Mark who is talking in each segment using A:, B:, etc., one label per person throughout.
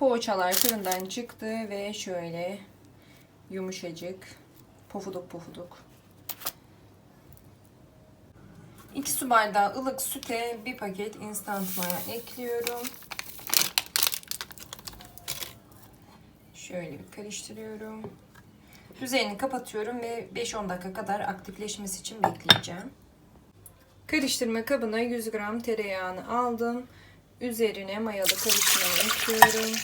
A: Poğaçalar fırından çıktı ve şöyle yumuşacık, pofuduk pofuduk. 2 su bardağı ılık süte bir paket instant maya ekliyorum. Şöyle bir karıştırıyorum. Üzerini kapatıyorum ve 5-10 dakika kadar aktifleşmesi için bekleyeceğim. Karıştırma kabına 100 gram tereyağını aldım. Üzerine mayalı karışımı ekliyorum.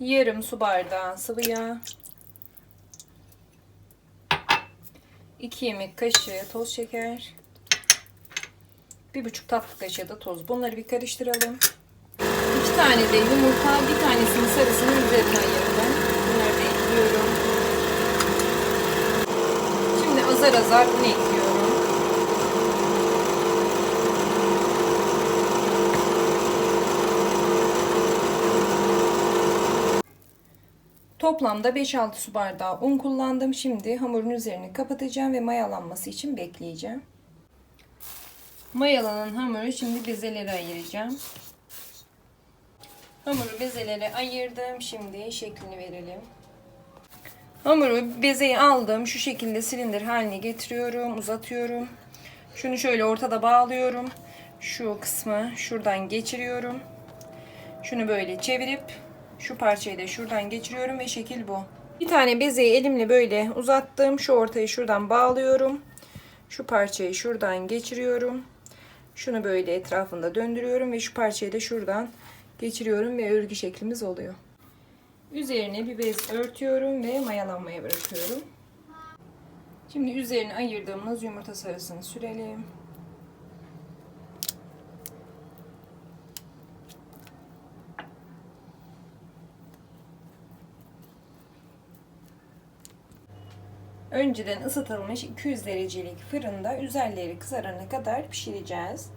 A: Yarım su bardağı sıvı yağ. 2 yemek kaşığı toz şeker. 1,5 tatlı kaşığı da toz. Bunları bir karıştıralım. 2 tane de yumurta, bir tanesinin sarısını üzerine ayırdım. Bunları da ekliyorum. Şimdi azar azar un ekliyorum. Toplamda 5-6 su bardağı un kullandım. Şimdi hamurun üzerini kapatacağım ve mayalanması için bekleyeceğim. Mayalanan hamuru şimdi bezelere ayıracağım. Hamuru bezelere ayırdım. Şimdi şeklini verelim. Hamuru bezeyi aldım. Şu şekilde silindir haline getiriyorum. Uzatıyorum. Şunu şöyle ortada bağlıyorum. Şu kısmı şuradan geçiriyorum. Şunu böyle çevirip şu parçayı da şuradan geçiriyorum ve şekil bu. Bir tane bezeyi elimle böyle uzattım. Şu ortayı şuradan bağlıyorum. Şu parçayı şuradan geçiriyorum. Şunu böyle etrafında döndürüyorum ve şu parçayı da şuradan geçiriyorum ve örgü şeklimiz oluyor. Üzerine bir bez örtüyorum ve mayalanmaya bırakıyorum. Şimdi üzerine ayırdığımız yumurta sarısını sürelim. Önceden ısıtılmış 200 derecelik fırında üzerleri kızarana kadar pişireceğiz.